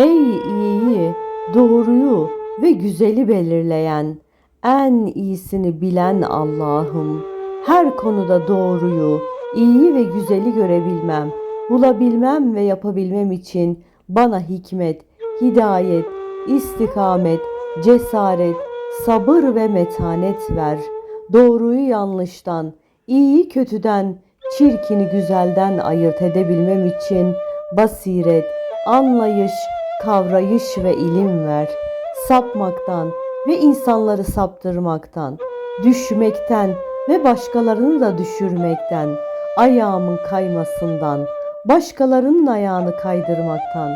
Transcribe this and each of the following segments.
Ey iyiyi, doğruyu ve güzeli belirleyen, en iyisini bilen Allah'ım. Her konuda doğruyu, iyi ve güzeli görebilmem, bulabilmem ve yapabilmem için bana hikmet, hidayet, istikamet, cesaret, sabır ve metanet ver. Doğruyu yanlıştan, iyiyi kötüden, çirkini güzelden ayırt edebilmem için basiret, anlayış, kavrayış ve ilim ver. Sapmaktan ve insanları saptırmaktan, düşmekten ve başkalarını da düşürmekten, ayağımın kaymasından, başkalarının ayağını kaydırmaktan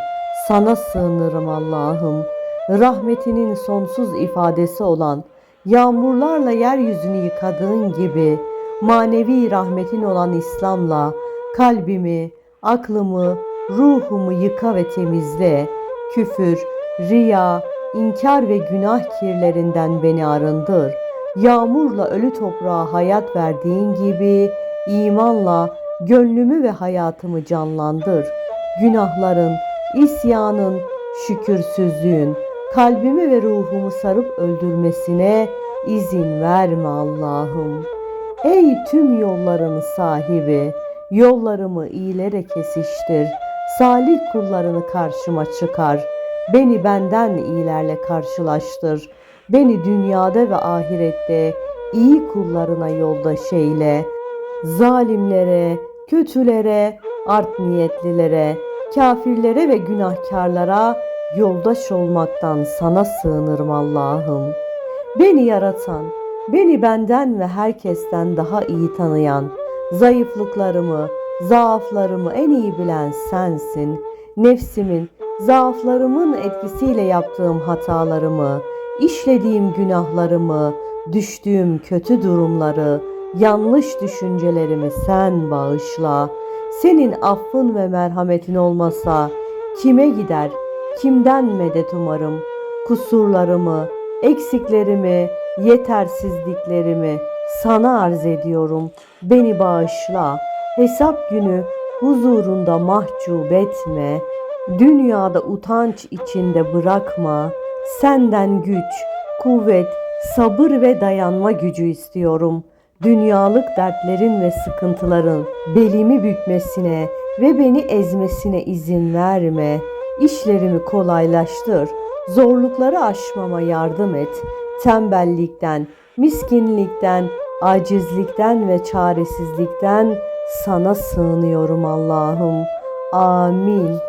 sana sığınırım Allah'ım. Rahmetinin sonsuz ifadesi olan yağmurlarla yeryüzünü yıkadığın gibi manevi rahmetin olan İslam'la kalbimi, aklımı, ruhumu yıka ve temizle. Küfür, riya, inkar ve günah kirlerinden beni arındır. Yağmurla ölü toprağa hayat verdiğin gibi imanla gönlümü ve hayatımı canlandır. Günahların, isyanın, şükürsüzlüğün kalbimi ve ruhumu sarıp öldürmesine izin verme Allah'ım. Ey tüm yolların sahibi, yollarımı iyilere kesiştir. Salih kullarını karşıma çıkar. Beni benden iyilerle karşılaştır. Beni dünyada ve ahirette iyi kullarına yoldaş eyle. Zalimlere, kötülere, art niyetlilere, kafirlere ve günahkarlara yoldaş olmaktan sana sığınırım Allah'ım. Beni yaratan, beni benden ve herkesten daha iyi tanıyan, zayıflıklarımı, zaaflarımı en iyi bilen sensin. Nefsimin, zaaflarımın etkisiyle yaptığım hatalarımı, işlediğim günahlarımı, düştüğüm kötü durumları, yanlış düşüncelerimi sen bağışla. Senin affın ve merhametin olmasa kime gider, kimden medet umarım? Kusurlarımı, eksiklerimi, yetersizliklerimi sana arz ediyorum. Beni bağışla. Hesap günü huzurunda mahcup etme. Dünyada utanç içinde bırakma. Senden güç, kuvvet, sabır ve dayanma gücü istiyorum. Dünyalık dertlerin ve sıkıntıların belimi bükmesine ve beni ezmesine izin verme. İşlerimi kolaylaştır. Zorlukları aşmama yardım et. Tembellikten, miskinlikten, acizlikten ve çaresizlikten sana sığınıyorum Allah'ım. Amin.